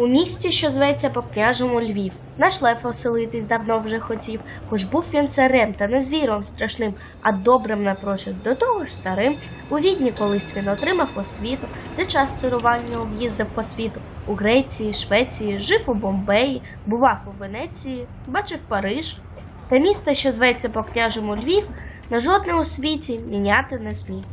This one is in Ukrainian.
У місті, що зветься по княжому Львів, наш лев оселитись давно вже хотів, хоч був він царем та не звіром страшним, а добрим напрочуд, до того ж старим. У відні колись він отримав освіту, за час царування об'їздив по світу. У Греції, Швеції, жив у Бомбеї, бував у Венеції, бачив Париж. Та місто, що зветься по княжому Львів, на жодне у світі міняти не смів.